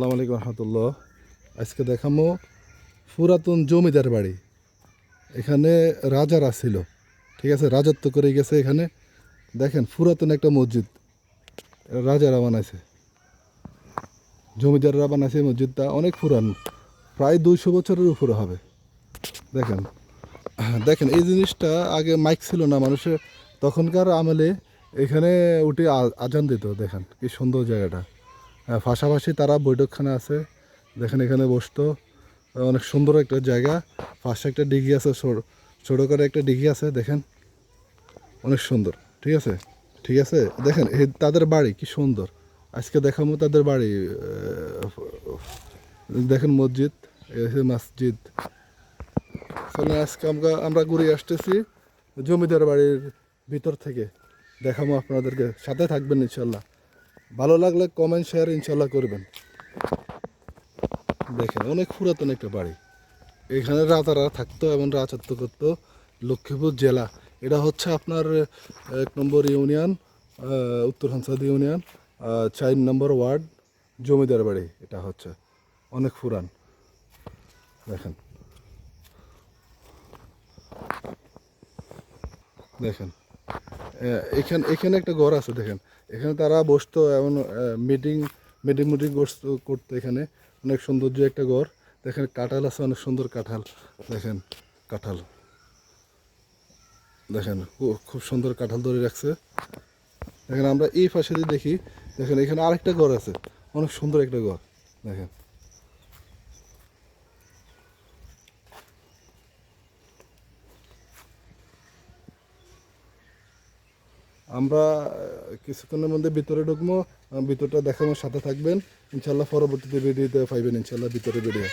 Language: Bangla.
আলাইকুম রহমতুল্লাহ। আজকে দেখামো পুরাতন জমিদার বাড়ি। এখানে রাজারা ছিল, ঠিক আছে? রাজত্ব করে গেছে এখানে। দেখেন, পুরাতন একটা মসজিদ রাজারা বানাইছে। জমিদাররা বানাইছে মসজিদটা, অনেক পুরান, প্রায় দুইশো বছরের উপরে হবে। দেখেন দেখেন, এই জিনিসটা আগে মাইক ছিল না মানুষের। তখনকার আমলে এখানে উঠে আজান দিত, দেখেন, কি সুন্দর জায়গাটা। পাশাপাশি তারা বৈঠকখানা আছে। দেখেন এখানে বসতো। অনেক সুন্দর একটা জায়গা। পাশে একটা ডিগি আছে, ছোট করে একটা ডিগি আছে, দেখেন। অনেক সুন্দর, ঠিক আছে? ঠিক আছে? দেখেন, এই তাদের বাড়ি, কি সুন্দর। আজকে দেখাবো তাদের বাড়ি দেখেন মসজিদ মসজিদ। আজকে আমরা আমরা ঘুরে আসতেছি জমিদার বাড়ির ভিতর থেকে। দেখাবো আপনাদেরকে। সাথে থাকবেন, ইনশাল্লাহ। ভালো লাগলে কমেন্ট শেয়ার ইনশাল্লাহ করবেন। দেখেন, অনেক পুরাতন একটা বাড়ি। এখানে রাতারা থাকতো এবং রাজত্ব করতো লক্ষ্মীপুর জেলা। এটা হচ্ছে আপনার, এক নম্বর ইউনিয়ন উত্তর হানসাদ ইউনিয়ন চার নম্বর ওয়ার্ড, জমিদার বাড়ি এটা হচ্ছে। অনেক পুরান। দেখেন। দেখেন। এখানে এখানে একটা ঘর আছে দেখেন। এখানে তারা বসতো এমন মিটিং মিটিং মিটিং করতো এখানে। অনেক সৌন্দর্য একটা ঘর। দেখেন কাঁঠাল আছে, অনেক সুন্দর কাঁঠাল। দেখেন কাঁঠাল। দেখেন খুব সুন্দর কাঁঠাল ধরে রাখছে। দেখেন আমরা এই পাশে দেখি, দেখেন এখানে আরেকটা ঘর আছে। অনেক সুন্দর একটা ঘর। দেখেন। আমরা কিছুক্ষণের মধ্যে ভিতরে ঢুকবো ভিতরটা দেখানোর সাথে থাকবেন। ইনশাল্লাহ পরবর্তীতে ভিডিওতে পাইবেন ইনশাল্লাহ ভিতরে ভিডিও